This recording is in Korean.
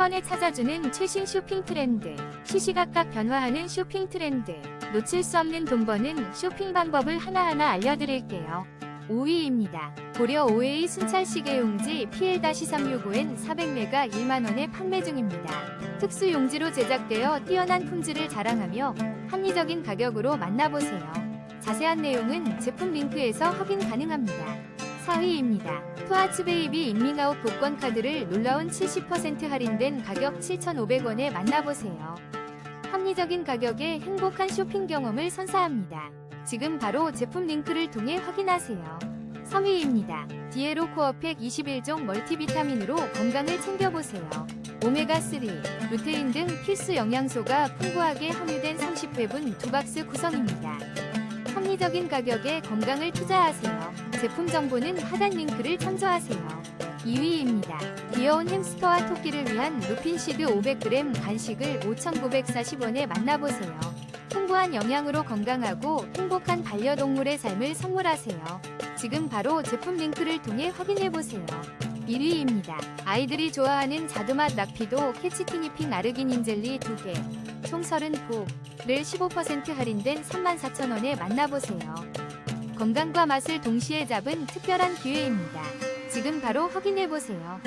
번에 찾아주는 최신 쇼핑 트렌드, 시시각각 변화하는 쇼핑 트렌드, 놓칠 수 없는 돈 버는 쇼핑 방법을 하나하나 알려드릴게요. 5위입니다. 고려 OA 순찰 시계 용지 PL-365N 400메가 1만원에 판매 중입니다. 특수 용지로 제작되어 뛰어난 품질을 자랑하며 합리적인 가격으로 만나보세요. 자세한 내용은 제품 링크에서 확인 가능합니다. 4위입니다. 투아츠 베이비 인밍아웃 복권 카드를 놀라운 70% 할인된 가격 7,500원에 만나보세요. 합리적인 가격에 행복한 쇼핑 경험을 선사합니다. 지금 바로 제품 링크를 통해 확인하세요. 3위입니다. 디에로 코어팩 21종 멀티비타민으로 건강을 챙겨보세요. 오메가3, 루테인 등 필수 영양소가 풍부하게 함유된 30회분 두 박스 구성입니다. 합리적인 가격에 건강을 투자하세요. 제품 정보는 하단 링크를 참조하세요. 2위입니다. 귀여운 햄스터와 토끼를 위한 루핀시드 500g 간식을 5,940원에 만나보세요. 풍부한 영양으로 건강하고 행복한 반려동물의 삶을 선물하세요. 지금 바로 제품 링크를 통해 확인해보세요. 1위입니다. 아이들이 좋아하는 자두맛 락피도 캐치티니핑 아르기닌 젤리 2개, 총 30포를 15% 할인된 34,000원에 만나보세요. 건강과 맛을 동시에 잡은 특별한 기회입니다. 지금 바로 확인해보세요.